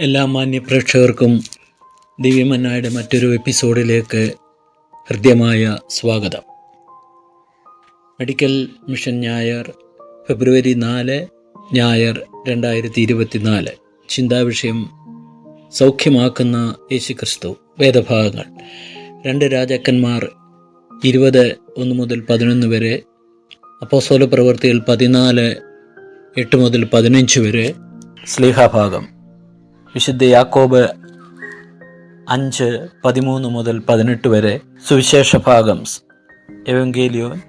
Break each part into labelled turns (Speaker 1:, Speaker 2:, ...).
Speaker 1: എല്ലാ മാന്യ പ്രേക്ഷകർക്കും ദിവ്യമന്നായുടെ മറ്റൊരു എപ്പിസോഡിലേക്ക് ഹൃദ്യമായ സ്വാഗതം. മെഡിക്കൽ മിഷൻ ഞായർ ഫെബ്രുവരി നാല് ഞായർ രണ്ടായിരത്തി ഇരുപത്തിനാല് ചിന്താവിഷയം സൗഖ്യമാക്കുന്ന യേശുക്രിസ്തു വേദഭാഗങ്ങൾ. രണ്ട് രാജാക്കന്മാർ ഇരുപത് ഒന്ന് മുതൽ പതിനൊന്ന് വരെ അപ്പോസോല പ്രവൃത്തിയിൽ പതിനാല് എട്ട് മുതൽ പതിനഞ്ച് വരെ സ്ലീഹാഭാഗം. വിശുദ്ധ യാക്കോബ് അഞ്ച് പതിമൂന്ന് മുതൽ പതിനെട്ട് വരെ സുവിശേഷ ഭാഗം എവങ്കേലിയോൻ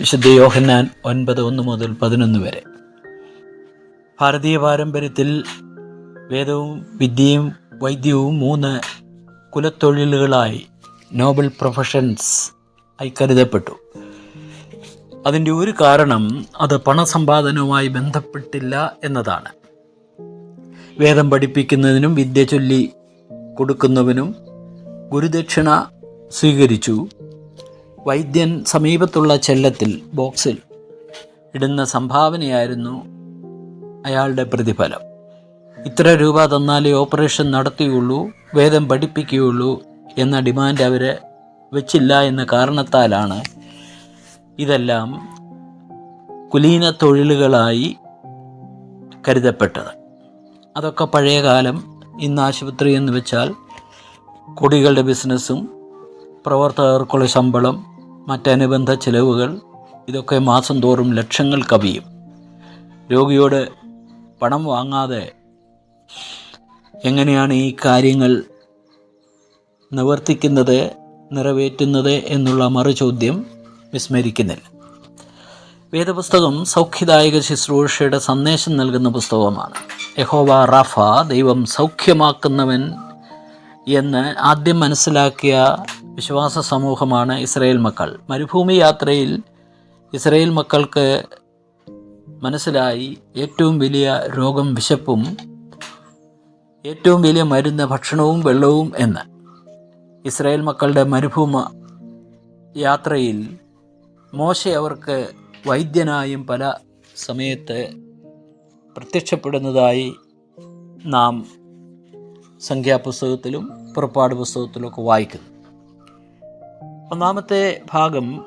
Speaker 1: വിശുദ്ധ യോഹന്നാൻ ഒൻപത് ഒന്ന് മുതൽ പതിനൊന്ന് വരെ. ഭാരതീയ പാരമ്പര്യത്തിൽ വേദവും വിദ്യയും വൈദ്യവും മൂന്ന് കുലത്തൊഴിലുകളായി നോബൽ പ്രൊഫഷൻസ് ആയി കരുതപ്പെട്ടു. അതിന്റെ ഒരു കാരണം അത് പണസമ്പാദനവുമായി ബന്ധപ്പെട്ടില്ല എന്നതാണ്. വേദം പഠിപ്പിക്കുന്നതിനും വിദ്യ ചൊല്ലി കൊടുക്കുന്നവനും ഗുരുദക്ഷിണ സ്വീകരിച്ചു. വൈദ്യൻ സമീപത്തുള്ള ചെല്ലത്തിൽ ബോക്സിൽ ഇടുന്ന സംഭാവനയായിരുന്നു അയാളുടെ പ്രതിഫലം. ഇത്ര രൂപ തന്നാലേ ഓപ്പറേഷൻ നടത്തിയുള്ളൂ വേദം പഠിപ്പിക്കുകയുള്ളൂ എന്ന ഡിമാൻഡ് അവർ വെച്ചില്ല എന്ന കാരണത്താലാണ് ഇതെല്ലാം കുലീന തൊഴിലുകളായി കരുതപ്പെട്ടത്. അതൊക്കെ പഴയ കാലം ഇന്ന് ആശുപത്രി എന്ന് വെച്ചാൽ കുടികളുടെ ബിസിനസ്സും പ്രവർത്തകർക്കുള്ള ശമ്പളം മറ്റനുബന്ധ ചിലവുകൾ ഇതൊക്കെ മാസം തോറും ലക്ഷങ്ങൾ കവിയും. രോഗിയോട് പണം വാങ്ങാതെ എങ്ങനെയാണ് ഈ കാര്യങ്ങൾ നിവർത്തിക്കുന്നത് നിറവേറ്റുന്നത് എന്നുള്ള മറുചോദ്യം വിസ്മരിക്കുന്നില്ല. വേദപുസ്തകം സൗഖ്യദായക ശുശ്രൂഷയുടെ സന്ദേശം നൽകുന്ന പുസ്തകമാണ്. യഹോവ റഫ ദൈവം സൗഖ്യമാക്കുന്നവൻ എന്ന് ആദ്യം മനസ്സിലാക്കിയ വിശ്വാസ സമൂഹമാണ് ഇസ്രയേൽ മക്കൾ. മരുഭൂമി യാത്രയിൽ ഇസ്രയേൽ മക്കൾക്ക് മനസ്സിലായി ഏറ്റവും വലിയ രോഗം വിശപ്പും ഏറ്റവും വലിയ മരുന്ന് ഭക്ഷണവും വെള്ളവും എന്ന്. ഇസ്രായേൽ മക്കളുടെ മരുഭൂമ യാത്രയിൽ മോശ അവർക്ക് വൈദ്യനായും പല സമയത്ത് പ്രത്യക്ഷപ്പെടുന്നതായി നാം സംഖ്യാപുസ്തകത്തിലും പുറപ്പാട് പുസ്തകത്തിലുമൊക്കെ വായിക്കുന്നു. ഒന്നാമത്തെ ഭാഗം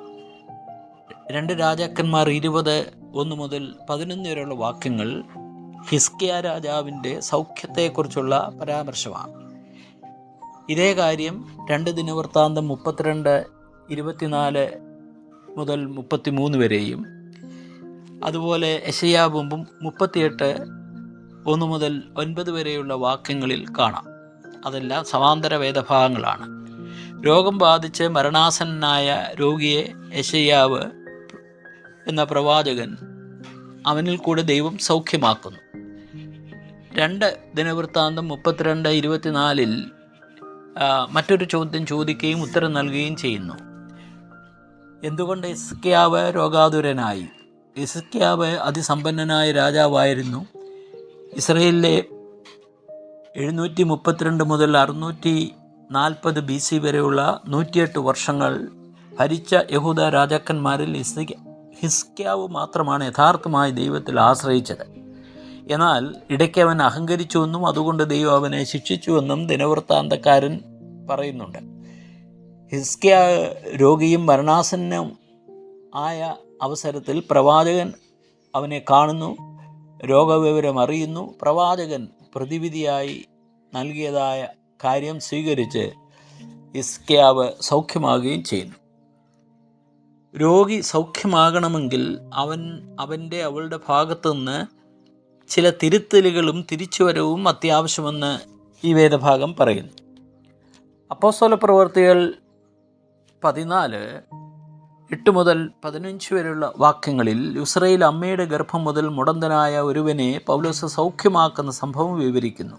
Speaker 1: രണ്ട് രാജാക്കന്മാർ ഇരുപത് ഒന്ന് മുതൽ പതിനൊന്ന് വരെയുള്ള വാക്യങ്ങൾ ഹിസ്കിയ രാജാവിന്റെ സൗഖ്യത്തെക്കുറിച്ചുള്ള പരാമർശമാണ്. ഇതേ കാര്യം രണ്ട് ദിനവൃത്താന്തം മുപ്പത്തിരണ്ട് ഇരുപത്തിനാല് മുതൽ മുപ്പത്തിമൂന്ന് വരെയും അതുപോലെ യശയാബുമ്പും മുപ്പത്തിയെട്ട് ഒന്ന് മുതൽ ഒൻപത് വരെയുള്ള വാക്യങ്ങളിൽ കാണാം. അതെല്ലാം സമാന്തര വേദഭാഗങ്ങളാണ്. രോഗം ബാധിച്ച് മരണാസന്നനായ രോഗിയെ യശയ്യാവ് എന്ന പ്രവാചകൻ അവനിൽ കൂടെ ദൈവം സൗഖ്യമാക്കുന്നു. രണ്ട് ദിനവൃത്താന്തം മുപ്പത്തിരണ്ട് ഇരുപത്തിനാലിൽ മറ്റൊരു ചോദ്യം ചോദിക്കുകയും ഉത്തരം നൽകുകയും ചെയ്യുന്നു. എന്തുകൊണ്ട് എസ്കിയാവ് രോഗാതുരനായി? ഇസ്ക്യാവ് അതിസമ്പന്നനായ രാജാവായിരുന്നു. ഇസ്രയേലിലെ എഴുന്നൂറ്റി മുപ്പത്തിരണ്ട് മുതൽ അറുന്നൂറ്റി നാൽപ്പത് ബി സി വരെയുള്ള നൂറ്റിയെട്ട് വർഷങ്ങൾ ഭരിച്ച യഹൂദ രാജാക്കന്മാരിൽ ഹിസ്ക്യാവ് മാത്രമാണ് യഥാർത്ഥമായി ദൈവത്തിൽ ആശ്രയിച്ചത്. എന്നാൽ ഇടയ്ക്ക് അവൻ അഹങ്കരിച്ചുവെന്നും അതുകൊണ്ട് ദൈവം അവനെ ശിക്ഷിച്ചുവെന്നും ദിനവൃത്താന്തക്കാരൻ പറയുന്നുണ്ട്. ഹിസ്കിയ രോഗിയും മരണാസന്നം ആയ അവസരത്തിൽ പ്രവാചകൻ അവനെ കാണുന്നു രോഗവിവരം അറിയുന്നു. പ്രവാചകൻ പ്രതിവിധിയായി നൽകിയതായ കാര്യം സ്വീകരിച്ച് ഇസ്ക്യാവ് സൗഖ്യമാകുകയും ചെയ്യുന്നു. രോഗി സൗഖ്യമാകണമെങ്കിൽ അവൻ അവന്റെ അവളുടെ ഭാഗത്തു നിന്ന് ചില തിരുത്തലുകളും തിരിച്ചുവരവും അത്യാവശ്യമെന്ന് ഈ വേദഭാഗം പറയുന്നു. അപ്പോസ്തല പ്രവർത്തികൾ പതിനാല് എട്ട് മുതൽ പതിനഞ്ച് വരെയുള്ള വാക്യങ്ങളിൽ ഇസ്രയേൽ അമ്മയുടെ ഗർഭം മുതൽ മുടന്തനായ ഒരുവനെ പൗലോസ് സൗഖ്യമാക്കുന്ന സംഭവം വിവരിക്കുന്നു.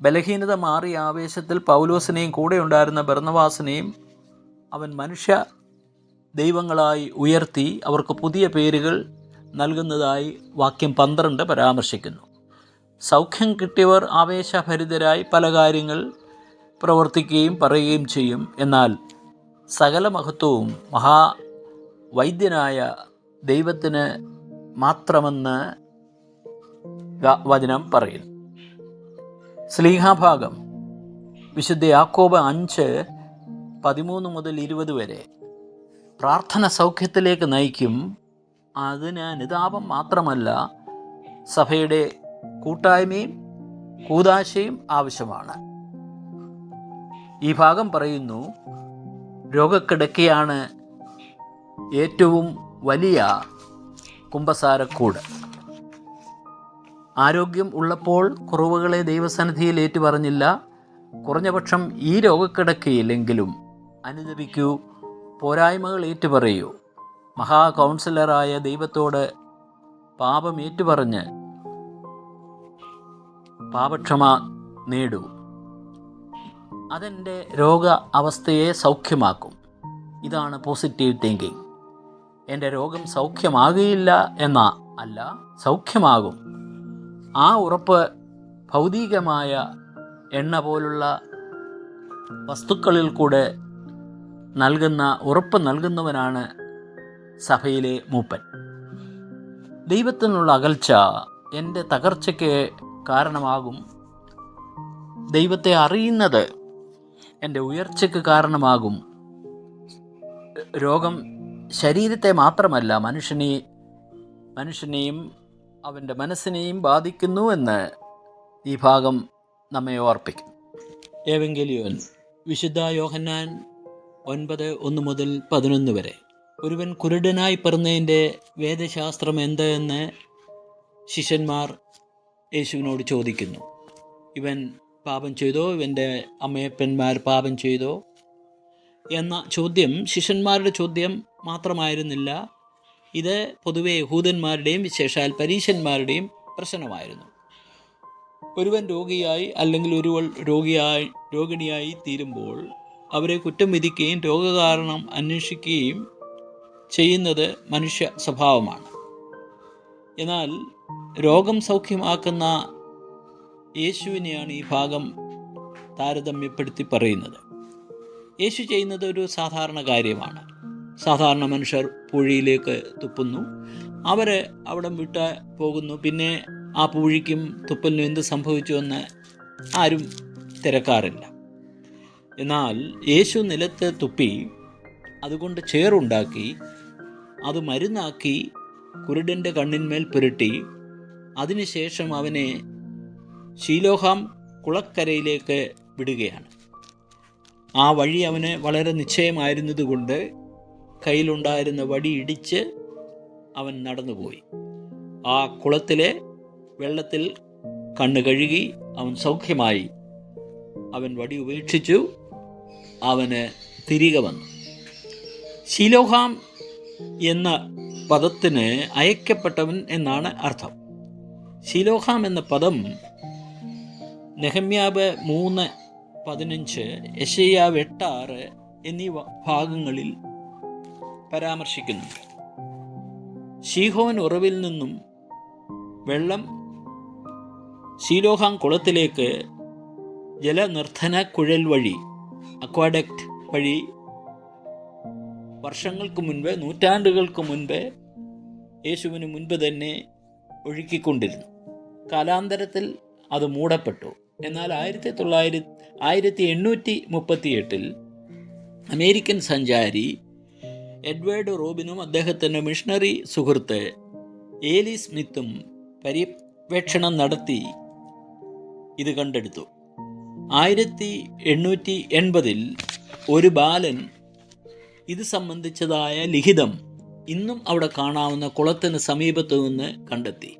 Speaker 1: ബലഹീനത മാറിയ ആവേശത്തിൽ പൗലോസിനെയും കൂടെ ഉണ്ടായിരുന്ന ഭരണവാസിനെയും അവൻ മനുഷ്യ ദൈവങ്ങളായി ഉയർത്തി അവർക്ക് പുതിയ പേരുകൾ നൽകുന്നതായി വാക്യം പന്ത്രണ്ട് പരാമർശിക്കുന്നു. സൗഖ്യം കിട്ടിയവർ ആവേശഭരിതരായി പല കാര്യങ്ങൾ പ്രവർത്തിക്കുകയും പറയുകയും ചെയ്യും. എന്നാൽ സകല മഹത്വവും മഹാ വൈദ്യനായ ദൈവത്തിന് മാത്രമെന്ന് വചനം പറയുന്നു. സ്ലീഹാഭാഗം വിശുദ്ധ യാക്കോബ് അഞ്ച് പതിമൂന്ന് മുതൽ ഇരുപത് വരെ പ്രാർത്ഥന സൗഖ്യത്തിലേക്ക് നയിക്കും. അതിന് അനുതാപം മാത്രമല്ല സഭയുടെ കൂട്ടായ്മയും കൂതാശയും ആവശ്യമാണ്. ഈ ഭാഗം പറയുന്നു രോഗക്കിടക്കയാണ് ഏറ്റവും വലിയ കുമ്പസാരക്കൂട്. ആരോഗ്യം ഉള്ളപ്പോൾ കുറവുകളെ ദൈവസന്നിധിയിൽ ഏറ്റുപറഞ്ഞില്ല. കുറഞ്ഞപക്ഷം ഈ രോഗക്കിടക്കയില്ലെങ്കിലും അനുദപിക്കൂ പോരായ്മകൾ ഏറ്റുപറയൂ. മഹാ കൗൺസിലറായ ദൈവത്തോട് പാപം ഏറ്റുപറഞ്ഞ് പാപക്ഷമ നേടൂ. അതെന്റെ രോഗ അവസ്ഥയെ സൗഖ്യമാക്കും. ഇതാണ് പോസിറ്റീവ് തിങ്കിങ് എന്റെ രോഗം സൗഖ്യമാകുകയില്ല എന്ന അല്ല സൗഖ്യമാകും. ആ ഉറപ്പ് ഭൗതികമായ എണ്ണ പോലുള്ള വസ്തുക്കളിൽ കൂടെ നൽകുന്ന ഉറപ്പ് നൽകുന്നവനാണ് സഭയിലെ മൂപ്പൻ. ദൈവത്തിനുള്ള അകൽച്ച എന്റെ തകർച്ചയ്ക്ക് കാരണമാകും. ദൈവത്തെ അറിയുന്നത് എന്റെ ഉയർച്ചയ്ക്ക് കാരണമാകും. രോഗം ശരീരത്തെ മാത്രമല്ല മനുഷ്യനെ മനുഷ്യനെയും അവന്റെ മനസ്സിനെയും ബാധിക്കുന്നു എന്ന് ഈ ഭാഗം നമ്മെ ഓർപ്പിക്കും ഏവെങ്കിലിയോൻ വിശുദ്ധ യോഹന്നാൻ ഒൻപത് ഒന്ന് മുതൽ പതിനൊന്ന് വരെ. ഒരുവൻ കുരുടനായി പിറന്നതിന്റെ വേദശാസ്ത്രം എന്ത് എന്ന് ശിഷ്യന്മാർ യേശുവിനോട് ചോദിക്കുന്നു. ഇവൻ പാപം ചെയ്തോ? ഇവന്റെ അമ്മയപ്പന്മാർ പാപം ചെയ്തോ? എന്ന ചോദ്യം ശിഷ്യന്മാരുടെ ചോദ്യം മാത്രമായിരുന്നില്ല. ഇത് പൊതുവെ യഹൂദന്മാരുടെയും വിശേഷാൽ പരീശന്മാരുടെയും പ്രശ്നമായിരുന്നു. ഒരുവൻ രോഗിയായി അല്ലെങ്കിൽ ഒരുവൾ രോഗിയായി രോഗിണിയായി തീരുമ്പോൾ അവരെ കുറ്റം വിധിക്കുകയും രോഗകാരണം അന്വേഷിക്കുകയും ചെയ്യുന്നത് മനുഷ്യ സ്വഭാവമാണ്. എന്നാൽ രോഗം സൗഖ്യമാക്കുന്ന യേശുവിനെയാണ് ഈ ഭാഗം താരതമ്യപ്പെടുത്തി പറയുന്നത്. യേശു ചെയ്യുന്നത് ഒരു സാധാരണ കാര്യമാണ്. സാധാരണ മനുഷ്യർ പുഴിയിലേക്ക് തുപ്പുന്നു. അവർ അവിടെ വിട്ട് പോകുന്നു. പിന്നെ ആ പുഴിക്കും തുപ്പലിനും എന്ത് സംഭവിച്ചു എന്ന് ആരും തിരക്കാറില്ല. എന്നാൽ യേശു നിലത്ത് തുപ്പി അതുകൊണ്ട് ചേറുണ്ടാക്കി അത് മരുന്നാക്കി കുരുടന്റെ കണ്ണിന്മേൽ പുരട്ടി അതിനുശേഷം അവനെ ശീലോഹാം കുളക്കരയിലേക്ക് വിടുകയാണ്. ആ വഴി അവന് വളരെ നിശ്ചയമായിരുന്നതുകൊണ്ട് കയ്യിലുണ്ടായിരുന്ന വടി ഇടിച്ച് അവൻ നടന്നുപോയി. ആ കുളത്തിലെ വെള്ളത്തിൽ കണ്ണു കഴുകി അവൻ സൗഖ്യമായി അവൻ വടി ഉപേക്ഷിച്ചു അവന് തിരികെ വന്നു. ശീലോഹാം എന്ന പദത്തിന് അയക്കപ്പെട്ടവൻ എന്നാണ് അർത്ഥം. ശീലോഹാം എന്ന പദം നെഹമ്യാബ് മൂന്ന് പതിനഞ്ച് യശയ്യാവ് എട്ടാറ് എന്നീ ഭാഗങ്ങളിൽ പരാമർശിക്കുന്നുണ്ട് ഷീഹോൻ ഉറവിൽ നിന്നും വെള്ളം ശീലോഹാം കുളത്തിലേക്ക് ജലനിർദ്ധന കുഴൽ വഴി അക്വാഡക്റ്റ് വഴി വർഷങ്ങൾക്ക് മുൻപ് നൂറ്റാണ്ടുകൾക്ക് മുൻപ് യേശുവിന് മുൻപ് തന്നെ ഒഴുക്കിക്കൊണ്ടിരുന്നു. കാലാന്തരത്തിൽ അത് മൂടപ്പെട്ടു. എന്നാൽ ആയിരത്തി തൊള്ളായിര ആയിരത്തി എണ്ണൂറ്റി മുപ്പത്തി എട്ടിൽ അമേരിക്കൻ സഞ്ചാരി എഡ്വേർഡ് റോബിനും അദ്ദേഹത്തിന്റെ മിഷണറി സുഹൃത്ത് ഏലി സ്മിത്തും പര്യവേക്ഷണം നടത്തി ഇത് കണ്ടെടുത്തു. ആയിരത്തി എണ്ണൂറ്റി എൺപതിൽ ഒരു ബാലൻ ഇത് സംബന്ധിച്ചതായ ലിഖിതം ഇന്നും അവിടെ കാണാവുന്ന കുളത്തിന് സമീപത്തു നിന്ന് കണ്ടെത്തി.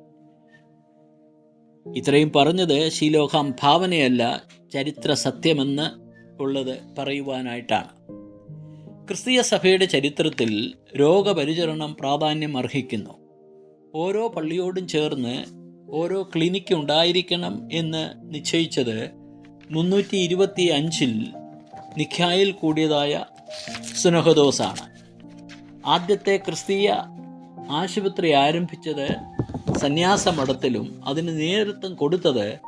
Speaker 1: ഇത്രയും പറഞ്ഞത് ശീലോഹാം ഭാവനയല്ല ചരിത്ര സത്യമെന്ന് ഉള്ളത് പറയുവാനായിട്ടാണ്. ക്രിസ്തീയ സഭയുടെ ചരിത്രത്തിൽ രോഗപരിചരണം പ്രാധാന്യം അർഹിക്കുന്നു. ഓരോ പള്ളിയോടും ചേർന്ന് ഓരോ ക്ലിനിക്ക് ഉണ്ടായിരിക്കണം എന്ന് നിശ്ചയിച്ചത് മുന്നൂറ്റി ഇരുപത്തി അഞ്ചിൽ നിഖ്യായിൽ കൂടിയതായ സുനഹദോസാണ്. ആദ്യത്തെ ക്രിസ്തീയ ആശുപത്രി ആരംഭിച്ചത് സന്യാസ മഠത്തിലും അതിന് നേതൃത്വം കൊടുത്തത്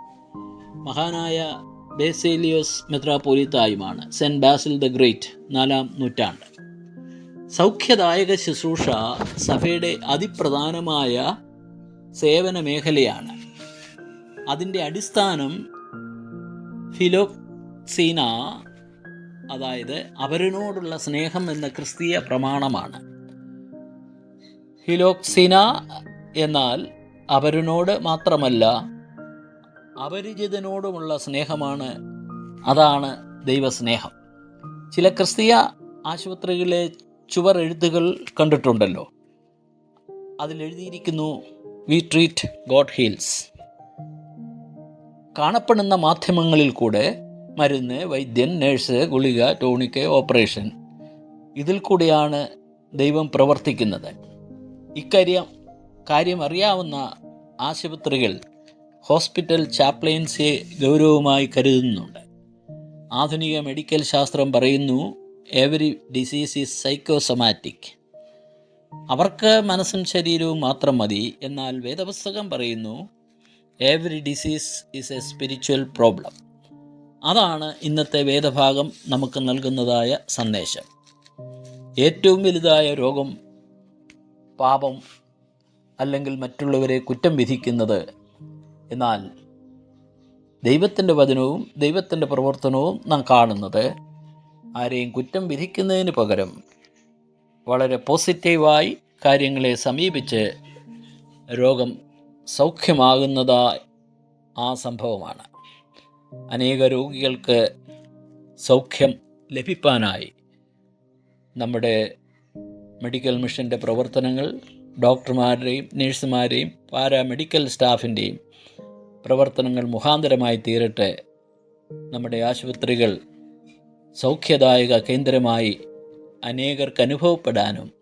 Speaker 1: മഹാനായ ബേസേലിയോസ് മെത്രാപോലിത്തായുമാണ് സെന്റ് ബാസിൽ ദ ഗ്രേറ്റ് നാലാം നൂറ്റാണ്ട്. സൗഖ്യദായക ശുശ്രൂഷ സഭയുടെ അതിപ്രധാനമായ സേവന മേഖലയാണ് അതിന്റെ അടിസ്ഥാനം ഫിലോക്സീന അതായത് അവരിനോടുള്ള സ്നേഹം എന്ന ക്രിസ്തീയ പ്രമാണമാണ്. ഫിലോക്സീന എന്നാൽ അവരിനോട് മാത്രമല്ല അപരിചിതനോടുമുള്ള സ്നേഹമാണ് അതാണ് ദൈവസ്നേഹം. ചില ക്രിസ്തീയ ആശുപത്രികളിലെ ചുവർ എഴുത്തുകൾ കണ്ടിട്ടുണ്ടല്ലോ. അതിലെഴുതിയിരിക്കുന്നു വി ട്രീറ്റ് ഗോഡ് ഹീൽസ് കാണപ്പെടുന്ന മാധ്യമങ്ങളിൽ കൂടെ മരുന്ന് വൈദ്യൻ നേഴ്സ് ഗുളിക ടോണിക്ക് ഓപ്പറേഷൻ ഇതിൽ കൂടിയാണ് ദൈവം പ്രവർത്തിക്കുന്നത്. ഇക്കാര്യം കാര്യം അറിയാവുന്ന ആശുപത്രികൾ ഹോസ്പിറ്റൽ ചാപ്ലൈൻസിയെ ഗൗരവമായി കരുതുന്നുണ്ട്. ആധുനിക മെഡിക്കൽ ശാസ്ത്രം പറയുന്നു എവരി ഡിസീസ് ഈസ് സൈക്കോസൊമാറ്റിക് അവർക്ക് മനസ്സും ശരീരവും മാത്രം മതി എന്നാൽ വേദപുസ്തകം പറയുന്നു every disease is a spiritual problem അതാണ് ഇന്നത്തെ വേദഭാഗം നമുക്ക് നൽകുന്നതായ സന്ദേശം. ഏറ്റവും വലുതായ രോഗം പാപം അല്ലെങ്കിൽ മറ്റുള്ളവരെ കുറ്റം വിധിക്കുന്നത്. എന്നാൽ ദൈവത്തിന്റെ വചനവും ദൈവത്തിന്റെ പ്രവർത്തനവും നാം കാണുന്നത് ആരെയും കുറ്റം വിധിക്കുന്നതിന് പകരം വളരെ പോസിറ്റീവായി കാര്യങ്ങളെ സമീപിച്ച് രോഗം സൗഖ്യമാകുന്നതായി ആ സംഭവമാണ്. അനേക രോഗികൾക്ക് സൗഖ്യം ലഭിക്കാനായി നമ്മുടെ മെഡിക്കൽ മിഷന്റെ പ്രവർത്തനങ്ങൾ ഡോക്ടർമാരുടെയും നഴ്സുമാരെയും പാരാമെഡിക്കൽ സ്റ്റാഫിന്റെയും പ്രവർത്തനങ്ങൾ മുഖാന്തരമായി തീരട്ടെ. നമ്മുടെ ആശുപത്രികൾ സൗഖ്യദായക കേന്ദ്രമായി അനേകർക്ക് അനുഭവപ്പെടാനും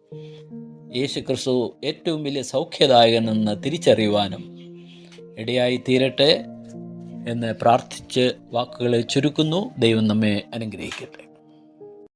Speaker 1: യേശു ക്രിസ്തു ഏറ്റവും വലിയ സൗഖ്യദായകനെന്ന് തിരിച്ചറിയുവാനും ഇടയായി തീരട്ടെ എന്ന് പ്രാർത്ഥിച്ച് വാക്കുകളെ ചുരുക്കുന്നു. ദൈവം നമ്മെ അനുഗ്രഹിക്കട്ടെ.